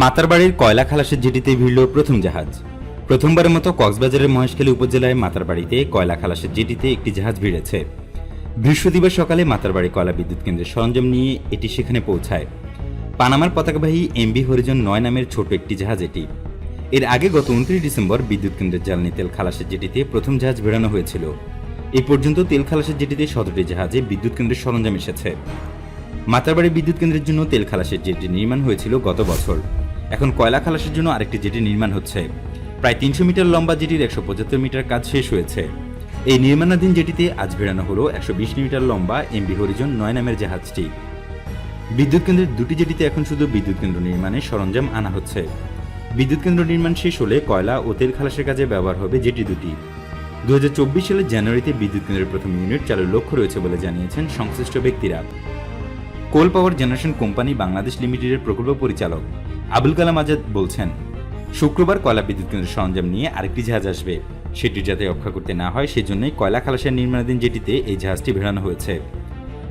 মাতারবাড়ির কয়লা খালাসের জেটিতে ভিড়ল প্রথম জাহাজ। প্রথমবারের মতো কক্সবাজারের মহেশখালী উপজেলায় মাতারবাড়িতে কয়লা খালাসের জেটিতে একটি জাহাজ ভিড়েছে। বৃহস্পতিবার সকালে মাতারবাড়ি কয়লা বিদ্যুৎ কেন্দ্রের সরঞ্জাম নিয়ে এটি সেখানে পৌঁছায়। পানামার পতাকাবাহী এমবি হরিজন নয় নামের ছোট একটি জাহাজ এটি। এর আগে গত উনত্রিশ ডিসেম্বর বিদ্যুৎ কেন্দ্রের জ্বালানি তেল খালাসের জেটিতে প্রথম জাহাজ বেড়ানো হয়েছিল। এ পর্যন্ত তেল খালাসের জেটিতে সতেরোটি জাহাজে বিদ্যুৎ কেন্দ্রের সরঞ্জাম এসেছে। মাতারবাড়ি বিদ্যুৎ কেন্দ্রের জন্য তেল খালাসের জেটি নির্মাণ হয়েছিল গত বছর। এখন কয়লা খালাসের জন্য আরেকটি জেটি নির্মাণ হচ্ছে। প্রায় তিনশো মিটার লম্বা জেটির একশো পঁচাত্তর মিটার কাজ শেষ হয়েছে। এই নির্মাণাধীন জেটিতে আজ ভেড়ানো হলো একশো বিশ মিটার লম্বা এমবি হরিজন নয় নামের জাহাজটি। বিদ্যুৎ কেন্দ্রের দুটি জেটিতে এখন শুধু বিদ্যুৎ কেন্দ্র নির্মাণের সরঞ্জাম আনা হচ্ছে। বিদ্যুৎ কেন্দ্র নির্মাণ শেষ হলে কয়লা ও তেল খালাসের কাজে ব্যবহার হবে জেটি দুটি। দু হাজার চব্বিশ সালের জানুয়ারিতে বিদ্যুৎ কেন্দ্রের প্রথম ইউনিট চালুর লক্ষ্য রয়েছে বলে জানিয়েছেন সংশ্লিষ্ট ব্যক্তিরা। Coal power generation company Bangladesh লিমিটেডের প্রকল্প পরিচালক আবুল কালাম আজাদ বলছেন, শুক্রবার কয়লা বিদ্যুৎ কেন্দ্রের সরঞ্জাম নিয়ে আরেকটি জাহাজ আসবে। সেটি যাতে রক্ষা করতে না হয়, সেজন্যই কয়লা খালাসের নির্মাণাধীন জেটিতে এই জাহাজটি ভেড়ানো হয়েছে।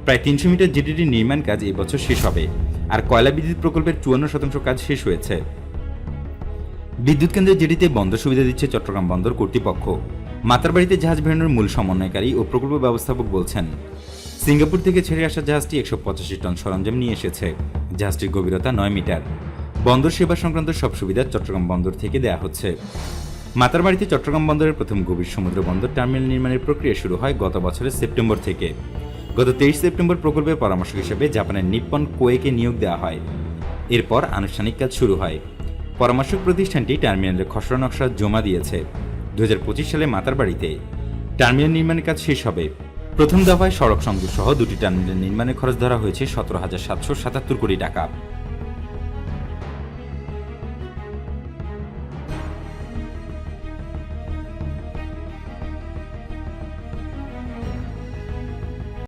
প্রায় তিনশো মিটার জেটিটির নির্মাণ কাজ এই বছর শেষ হবে, আর কয়লা বিদ্যুৎ প্রকল্পের চুয়ান্ন শতাংশ কাজ শেষ হয়েছে। বিদ্যুৎ কেন্দ্রের জেটিতে বন্দর সুবিধা দিচ্ছে চট্টগ্রাম বন্দর কর্তৃপক্ষ। মাতারবাড়িতে জাহাজ ভেড়ানোর মূল সমন্বয়কারী ও প্রকল্প ব্যবস্থাপক বলছেন সিঙ্গাপুর থেকে ছেড়ে আসা জাহাজটি একশো পঁচাশি টন সরঞ্জাম নিয়ে এসেছে। জাহাজটির গভীরতা নয় মিটার। বন্দর সেবা সংক্রান্ত সব সুবিধা চট্টগ্রাম বন্দর থেকে দেয়া হচ্ছে। মাতারবাড়িতে চট্টগ্রাম বন্দরের প্রথম গভীর সমুদ্র বন্দর টার্মিনাল নির্মাণের প্রক্রিয়া শুরু হয় গত বছরের সেপ্টেম্বর থেকে। গত তেইশ সেপ্টেম্বর প্রকল্পের পরামর্শক হিসেবে জাপানের নিপ্পন কোয়েকে নিয়োগ দেওয়া হয়। এরপর আনুষ্ঠানিক কাজ শুরু হয়। পরামর্শক প্রতিষ্ঠানটি টার্মিনালের খসড়া নকশা জমা দিয়েছে। দু হাজার পঁচিশ সালে মাতারবাড়িতে টার্মিনাল নির্মাণের কাজ শেষ হবে। প্রথম দফায় সড়ক সংযোগ সহ দুটি টার্মিনাল নির্মাণের খরচ ধরা হয়েছে সতেরো হাজার সাতশো সাতাত্তর কোটি টাকা।